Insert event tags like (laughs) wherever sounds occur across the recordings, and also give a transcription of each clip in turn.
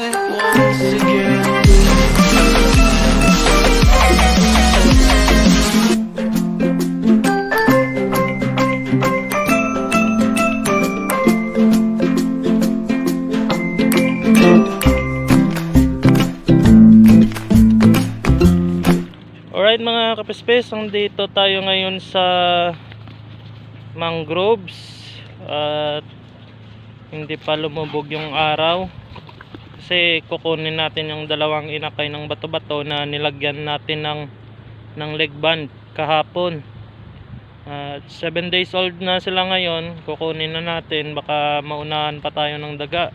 Alright mga kapispes, dito tayo ngayon sa mangroves at hindi pa lumubog yung araw kasi kukunin natin yung dalawang inakay ng bato-bato na nilagyan natin ng ng leg band kahapon. At 7 days old na sila ngayon kukunin na natin. Baka maunahan pa tayo ng daga.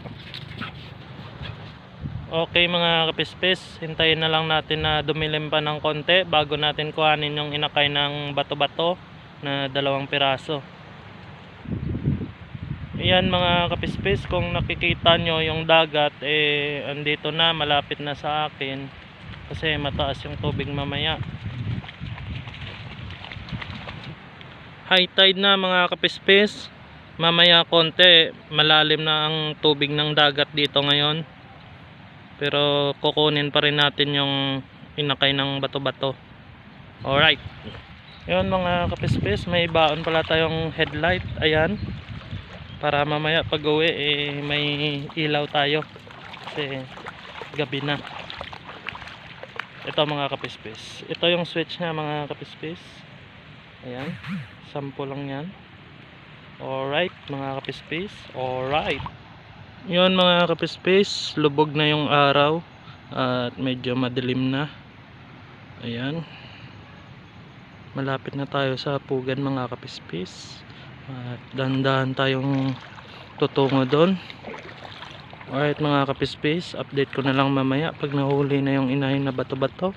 Okay mga kapispis, hintayin na lang natin na dumilim pa ng konti bago natin kuhanin yung inakay ng bato-bato na dalawang piraso. Ayan mga kapispis, kung nakikita nyo yung dagat eh andito na, malapit na sa akin. Kasi mataas yung tubig mamaya. High tide na mga kapispis, mamaya konti malalim na ang tubig ng dagat dito ngayon. Pero kukunin pa rin natin yung inakay ng bato-bato. Alright. Yun mga kapispis may baon pala tayong headlight. Ayan para mamaya pag uwi eh, may ilaw tayo. Kasi gabi na. Ito mga kapispis. Ito yung switch nya mga kapispis. Ayan. Sample lang yan. Alright mga kapispis. Alright. Yun mga kapispis, lubog na yung araw. At medyo madilim na. Ayan. Malapit na tayo sa pugan mga kapispis. At dandahan tayong tutungo doon. Alright mga kapispis, update ko na lang mamaya pag nahuli na yung inahin na bato-bato.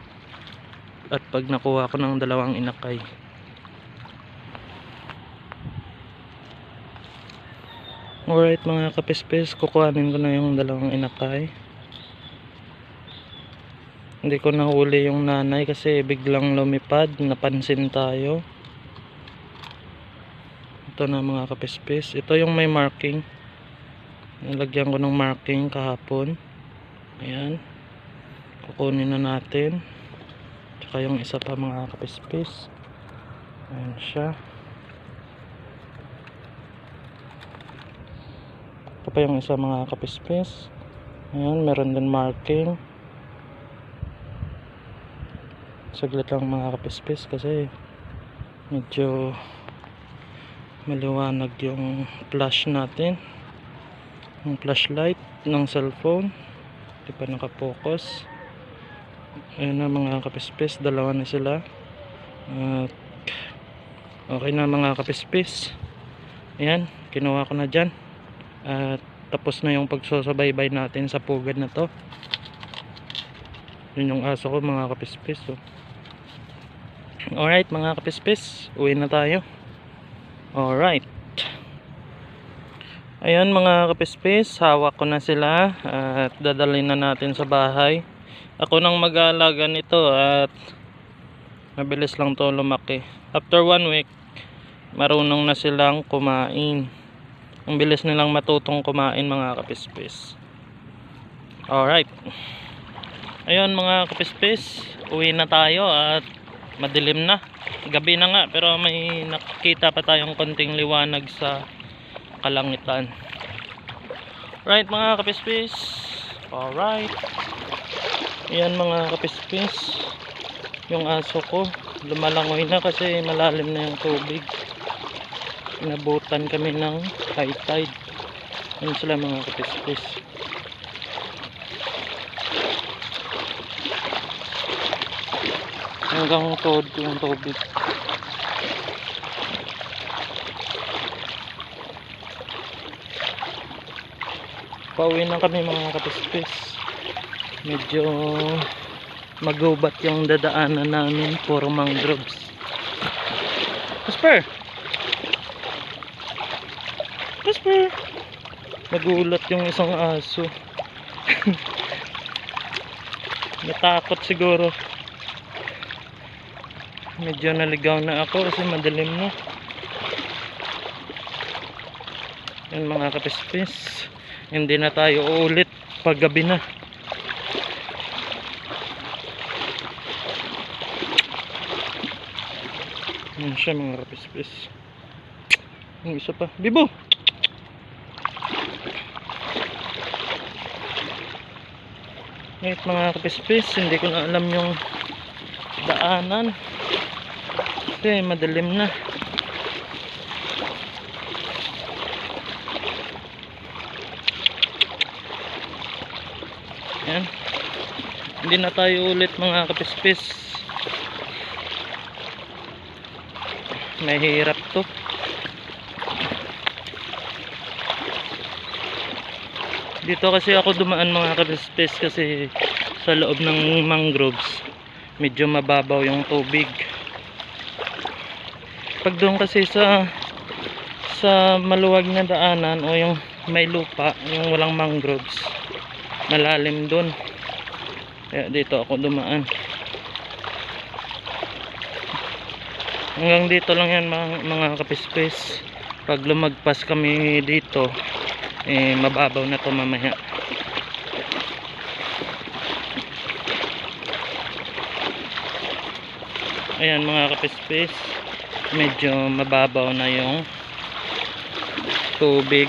At pag nakuha ko ng dalawang inakay. Alright mga kapispis, kukuhanin ko na yung dalawang inakay. Hindi ko nahuli yung nanay kasi biglang lumipad, napansin tayo. Ito na mga kapispis. Ito yung may marking. Nilagyan ko ng marking kahapon. Ayan. Kukunin na natin. Tsaka yung isa pa mga kapispis. Ayan siya. Ito pa yung isa mga kapispis. Ayan, meron din marking. Saglit lang mga kapispis kasi medyo maliwanag yung flash natin. Yung flashlight ng cellphone. Hindi pa nakapokus. Ayan na mga kapispis. Dalawa na sila. At okay na mga kapispis. Ayan, kinuha ko na dyan at tapos na yung pagsusubaybay natin sa pugad na to yun yung aso ko mga kapispis oh. alright mga kapispis uwi na tayo alright. Ayun mga kapispis hawak ko na sila at dadalhin na natin sa bahay. Ako nang mag-aalaga nito at mabilis lang to lumaki. After one week marunong na silang kumain. Ang bilis nilang matutong kumain mga kapispis. Alright. Ayun mga kapispis uwi na tayo at madilim na. Gabi na nga pero may nakikita pa tayong konting liwanag sa kalangitan. Right mga kapispis. Alright. Ayan mga kapispis. Yung aso ko lumalangoy na kasi malalim na yung tubig. Inabutan kami ng high tide. Yun sila mga kapispis hanggang tod yung tubig. Pauwi na kami mga kapispis. Medyo magubat yung dadaanan namin. Puro mangroves. Casper Casper nagulat yung isang aso. (laughs) Natakot siguro medyo naligaw na ako kasi madilim na yan mga kapispis hindi na tayo uulit paggabi na. Yan siya mga kapispis. Yung isa pa. Bibo! Ngayon mga kapispis, hindi ko na alam yung daanan. Kasi madilim na. Yan. Hindi na tayo ulit mga kapispis. Mahirap to. Dito kasi ako dumaan mga kapispis kasi sa loob ng mangroves medyo mababaw yung tubig. Pag doon kasi sa sa maluwag na daanan o yung may lupa, yung walang mangroves, malalim doon. Kaya dito ako dumaan. Hanggang dito lang yan mga, mga kapispis. Pag lumagpas kami dito, eh mababaw na to mamaya. Ayan mga kapispis, medyo mababaw na yung tubig.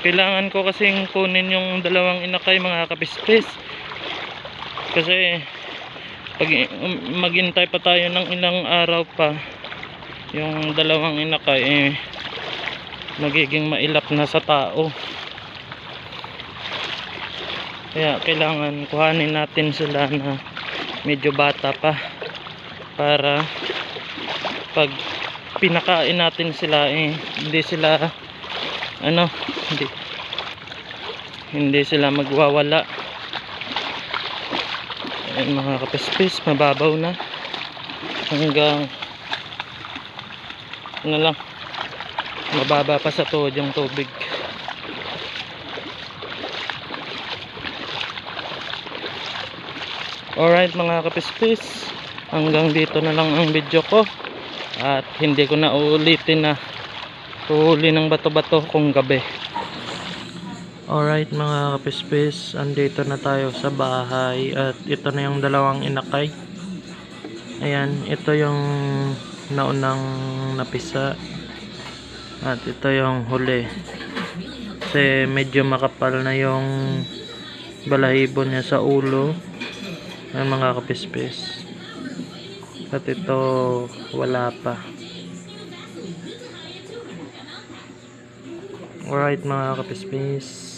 Kailangan ko kasing kunin yung dalawang inakay mga kapispis. Kasi pag maghintay pa tayo ng ilang araw pa yung dalawang inakay eh magiging mailap na sa tao. Kaya kailangan kuhanin natin sila na medyo bata pa para pag pinakain natin sila eh hindi sila ano hindi hindi sila magwawala Ayan mga kapispis, mababaw na. Hanggang ano lang, mababa pa sa tuhod yung tubig. Alright mga kapispis, hanggang dito na lang ang video ko. At hindi ko na uulitin na tuhuli ng bato-bato kung gabi. Alright mga kapispis, andito na tayo sa bahay at ito na yung dalawang inakay. Ayan, ito yung naunang napisa at ito yung huli. Kasi medyo makapal na yung balahibo niya sa ulo. Ayan mga kapispis. At ito wala pa. Alright mga kapispis.